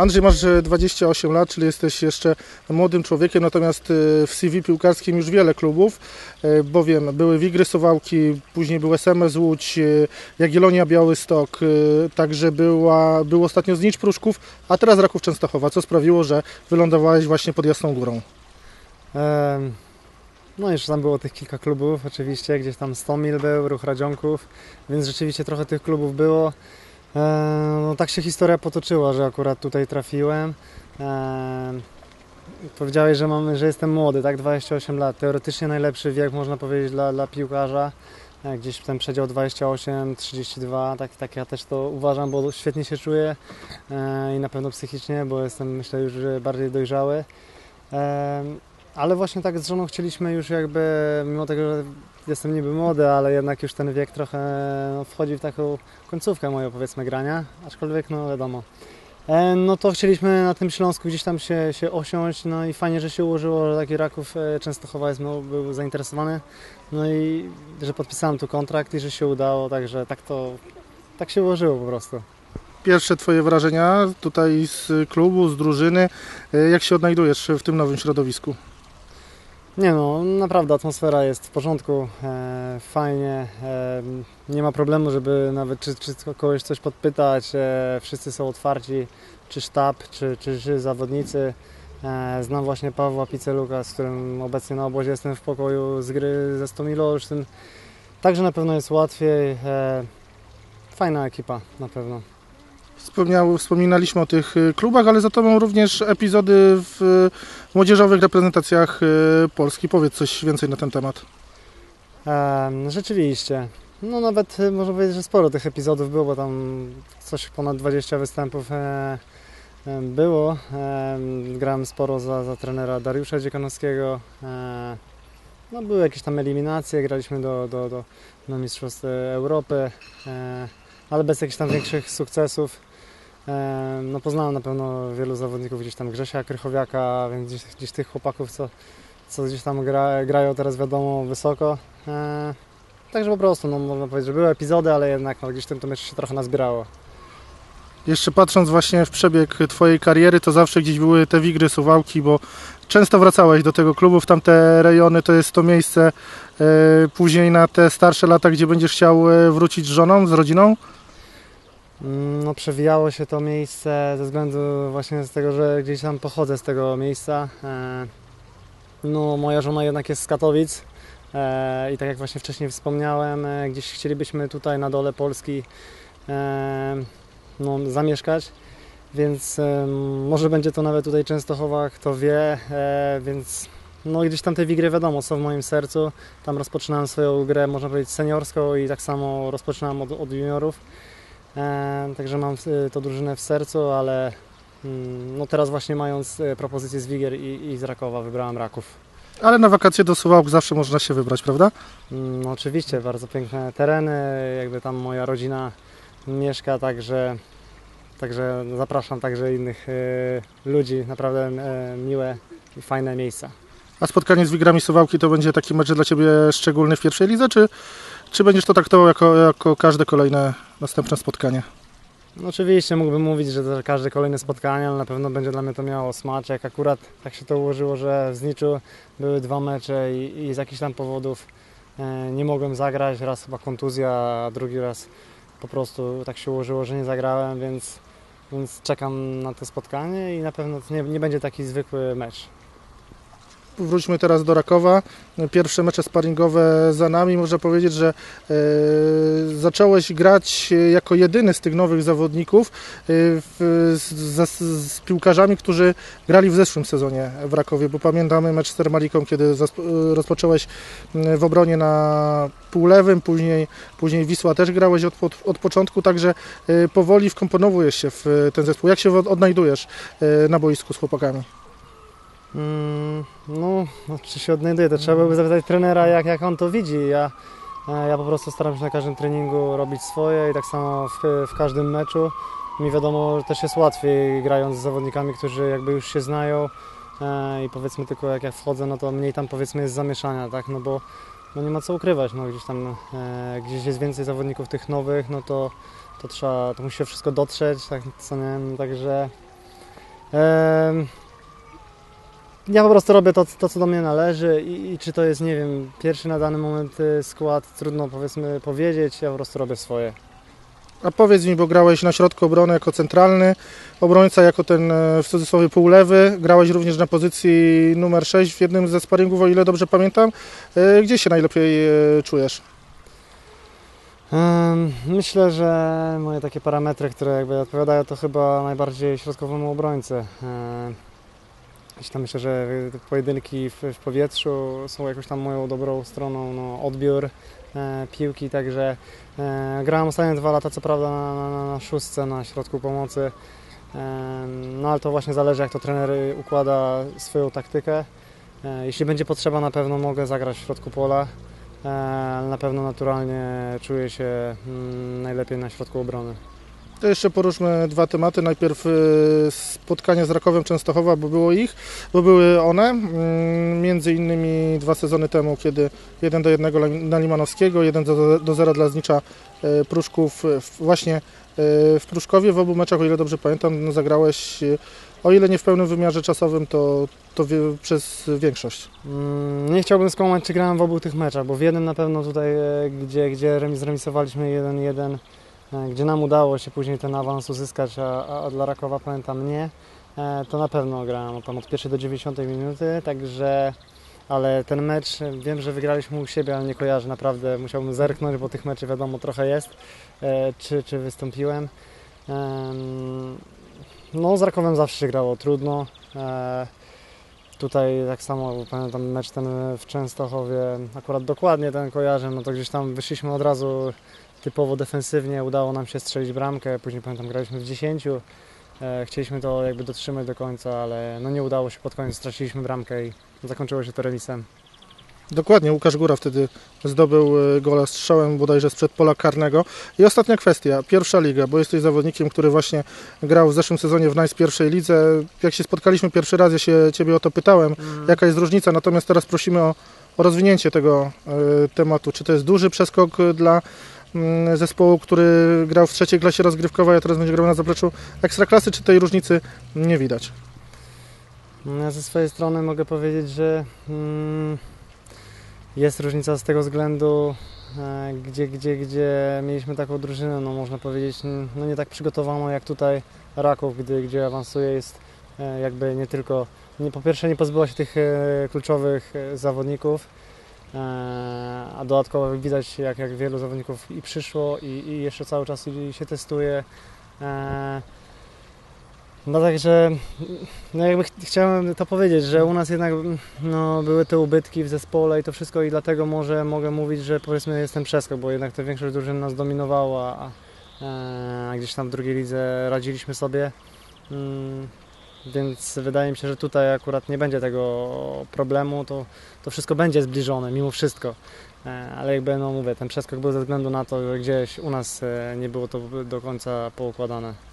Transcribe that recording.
Andrzej, masz e, 28 lat, czyli jesteś jeszcze młodym człowiekiem, natomiast e, w CV piłkarskim już wiele klubów, e, bowiem były Wigry Suwałki, później był SMS Łódź, e, Jagiellonia Białystok, e, także była, był ostatnio Znicz Pruszków, a teraz Raków Częstochowa. Co sprawiło, że wylądowałeś właśnie pod Jasną Górą? Em, No jeszcze tam było tych kilka klubów, oczywiście, gdzieś tam Stomil był, Ruch Radzionków, więc rzeczywiście trochę tych klubów było. Em, No tak się historia potoczyła, że akurat tutaj trafiłem. Em, Powiedziałeś, że, że jestem młody, tak? 28 lat. Teoretycznie najlepszy wiek, można powiedzieć, dla, dla piłkarza. E, Gdzieś ten przedział 28-32, tak, tak ja też to uważam, bo świetnie się czuję e, i na pewno psychicznie, bo jestem myślę już bardziej dojrzały. Ale właśnie tak z żoną chcieliśmy już jakby, mimo tego, że jestem niby młody, ale jednak już ten wiek trochę no, wchodzi w taką końcówkę moją powiedzmy grania, aczkolwiek no wiadomo. E, No to chcieliśmy na tym Śląsku gdzieś tam się, się osiąść, no i fajnie, że się ułożyło, że taki Raków e, Częstochowa jest, no, był zainteresowany, no i że podpisałem tu kontrakt i że się udało, także tak to, tak się ułożyło po prostu. Pierwsze Twoje wrażenia tutaj z klubu, z drużyny, e, jak się odnajdujesz w tym nowym środowisku? Nie no, naprawdę atmosfera jest w porządku, e, fajnie, e, nie ma problemu, żeby nawet czy, czy kogoś coś podpytać, e, wszyscy są otwarci, czy sztab, czy, czy, czy zawodnicy. E, znam właśnie Pawła Piceluka, z którym obecnie na obozie jestem w pokoju z gry ze Stomilo tym. Także na pewno jest łatwiej. E, fajna ekipa, na pewno. Wspominaliśmy o tych y, klubach, ale za Tobą również epizody w y, młodzieżowych reprezentacjach y, Polski. Powiedz coś więcej na ten temat. Em, Rzeczywiście. No nawet e, można powiedzieć, że sporo tych epizodów było, bo tam coś ponad 20 występów e, e, było. Em, Grałem sporo za, za trenera Dariusza Dziekanowskiego. E, No były jakieś tam eliminacje, graliśmy do, do, do, do Mistrzostw Europy, ale bez jakichś tam większych sukcesów. E, No poznałem na pewno wielu zawodników, gdzieś tam Grzesia Krychowiaka, więc gdzieś, gdzieś tych chłopaków, co, co gdzieś tam gra, grają teraz wiadomo wysoko. E, Także po prostu, no, można powiedzieć, że były epizody, ale jednak no, gdzieś tym to jeszcze się trochę nazbierało. Jeszcze patrząc właśnie w przebieg Twojej kariery, to zawsze gdzieś były te Wigry, Suwałki, bo często wracałeś do tego klubu, w tamte rejony to jest to miejsce e, później na te starsze lata, gdzie będziesz chciał e, wrócić z żoną, z rodziną. Mm, No, przewijało się to miejsce ze względu właśnie z tego, że gdzieś tam pochodzę z tego miejsca. E, No, moja żona jednak jest z Katowic e, i tak jak właśnie wcześniej wspomniałem, e, gdzieś chcielibyśmy tutaj na dole Polski no, zamieszkać. Więc może będzie to nawet tutaj Częstochowa, kto wie, więc no gdzieś tam te wigry wiadomo są w moim sercu. Tam rozpoczynałem swoją grę, można powiedzieć, seniorską i tak samo rozpoczynałem od, od juniorów. E, także mam y, tą drużynę w sercu, ale mm, no teraz właśnie mając y, propozycję z Wigier i, i z Rakowa wybrałem Raków. Ale na wakacje do Suwałk zawsze można się wybrać, prawda? No oczywiście, bardzo piękne tereny, jakby tam moja rodzina mieszka, także, także zapraszam także innych y, ludzi, naprawdę y, miłe i fajne miejsca. A spotkanie z Wigrami Suwałki to będzie taki mecz dla Ciebie szczególny w pierwszej lidze, czy, czy będziesz to traktował jako, jako każde kolejne następne spotkanie? No oczywiście mógłbym mówić, że to każde kolejne spotkanie, ale na pewno będzie dla mnie to miało smaczek. Akurat tak się to ułożyło, że w Zniczu były dwa mecze i, i z jakichś tam powodów e, nie mogłem zagrać. Raz chyba kontuzja, a drugi raz po prostu tak się ułożyło, że nie zagrałem, więc, więc czekam na to spotkanie i na pewno nie, nie będzie taki zwykły mecz. Wróćmy teraz do Rakowa. Pierwsze mecze sparingowe za nami. Można powiedzieć, że e, zacząłeś grać jako jedyny z tych nowych zawodników e, z, piłkarzami, którzy grali w zeszłym sezonie w Rakowie, bo pamiętamy mecz z Termaliką, kiedy rozpocząłeś w obronie na półlewym, później, później Wisła też grałeś od, od, od początku, także e, powoli wkomponowujesz się w e, ten zespół. Jak się od- odnajdujesz e, na boisku z chłopakami? Mm, no, no, czy się odnajduje, to trzeba byłoby zapytać trenera, jak, jak on to widzi. Ja, e, ja po prostu staram się na każdym treningu robić swoje i tak samo w, w każdym meczu. Mi wiadomo, że też jest łatwiej grając z zawodnikami, którzy jakby już się znają e, i powiedzmy tylko jak ja wchodzę, no to mniej tam powiedzmy jest zamieszania, tak, no bo no nie ma co ukrywać, no gdzieś tam e, gdzieś jest więcej zawodników tych nowych, no to, to trzeba, to musi się wszystko dotrzeć, tak, co nie, no, także Ja po prostu robię to, to, co do mnie należy i, i czy to jest, nie wiem, pierwszy na dany moment y, skład, trudno powiedzmy powiedzieć, ja po prostu robię swoje. A powiedz mi, bo grałeś na środku obrony jako centralny obrońca, jako ten e, w cudzysłowie półlewy. Grałeś również na pozycji numer 6 w jednym ze sparingów, o ile dobrze pamiętam. E, Gdzie się najlepiej e, czujesz? Myślę, że moje takie parametry, które jakby odpowiadają, to chyba najbardziej środkowemu obrońcy. Gdzieś tam myślę, że pojedynki w, w powietrzu są jakąś tam moją dobrą stroną, no, odbiór e, piłki, także e, grałem ostatnie dwa lata, co prawda na, na, na szóstce, na środku pomocy, Em, no ale to właśnie zależy jak to trener układa swoją taktykę. E, Jeśli będzie potrzeba, na pewno mogę zagrać w środku pola. E, na pewno naturalnie czuję się mm, najlepiej na środku obrony. To jeszcze poruszmy dwa tematy. Najpierw e, spotkanie z Rakowem Częstochowa, bo było ich, bo były one. mm, Między innymi dwa sezony temu, kiedy 1 do 1 na Limanowskiego, 1 do, do 0 dla Znicza e, Pruszków w- właśnie w Pruszkowie. W obu meczach, o ile dobrze pamiętam, no, zagrałeś, o ile nie w pełnym wymiarze czasowym, to, to przez większość. Mm, Nie chciałbym skłamać, czy grałem w obu tych meczach, bo w jednym na pewno tutaj, e, gdzie, gdzie remis- zremisowaliśmy 1-1, e, gdzie nam udało się później ten awans uzyskać, a, a dla Rakowa pamiętam nie, e, to na pewno grałem tam od pierwszej do 90 minuty, także ale ten mecz, e, wiem, że wygraliśmy u siebie, ale nie kojarzę naprawdę, musiałbym zerknąć, bo tych meczy wiadomo trochę jest, e, czy, czy wystąpiłem. Em, No z Rakowem zawsze się grało trudno. Tutaj tak samo pamiętam mecz ten w Częstochowie, akurat dokładnie ten kojarzę, no to gdzieś tam wyszliśmy od razu typowo defensywnie, udało nam się strzelić bramkę, później pamiętam graliśmy w 10. E, chcieliśmy to jakby dotrzymać do końca, ale no nie udało się pod koniec, straciliśmy bramkę i zakończyło się to remisem. Dokładnie, Łukasz Góra wtedy zdobył e, gola strzałem bodajże sprzed pola karnego. I ostatnia kwestia, pierwsza liga, bo jesteś zawodnikiem, który właśnie grał w zeszłym sezonie w Nice pierwszej lidze. Jak się spotkaliśmy pierwszy raz, ja się Ciebie o to pytałem, jaka jest różnica, natomiast teraz prosimy o, o rozwinięcie tego e, tematu. Czy to jest duży przeskok e, dla mm, zespołu, który grał w trzeciej klasie rozgrywkowej, a teraz będzie grał na zapleczu Ekstraklasy, czy tej różnicy nie widać? No Ja ze swojej strony mogę powiedzieć, że mm, jest różnica z tego względu, e, gdzie, gdzie, gdzie mieliśmy taką drużynę, no można powiedzieć, no nie tak przygotowaną jak tutaj Raków, gdy, gdzie awansuje jest e, jakby nie tylko, nie, po pierwsze nie pozbyła się tych e, kluczowych zawodników, a dodatkowo widać jak, jak wielu zawodników i przyszło i, i jeszcze cały czas się testuje. No także no jakby ch- chciałem to powiedzieć, że u nas jednak no, były te ubytki w zespole i to wszystko i dlatego może mogę mówić, że powiedzmy jest ten przeskok, bo jednak to większość drużyn nas dominowała, a, e, a gdzieś tam w drugiej lidze radziliśmy sobie. Mm, więc wydaje mi się, że tutaj akurat nie będzie tego problemu, to, to wszystko będzie zbliżone mimo wszystko. E, Ale jakby, no mówię, ten przeskok był ze względu na to, że gdzieś u nas e, nie było to do końca poukładane.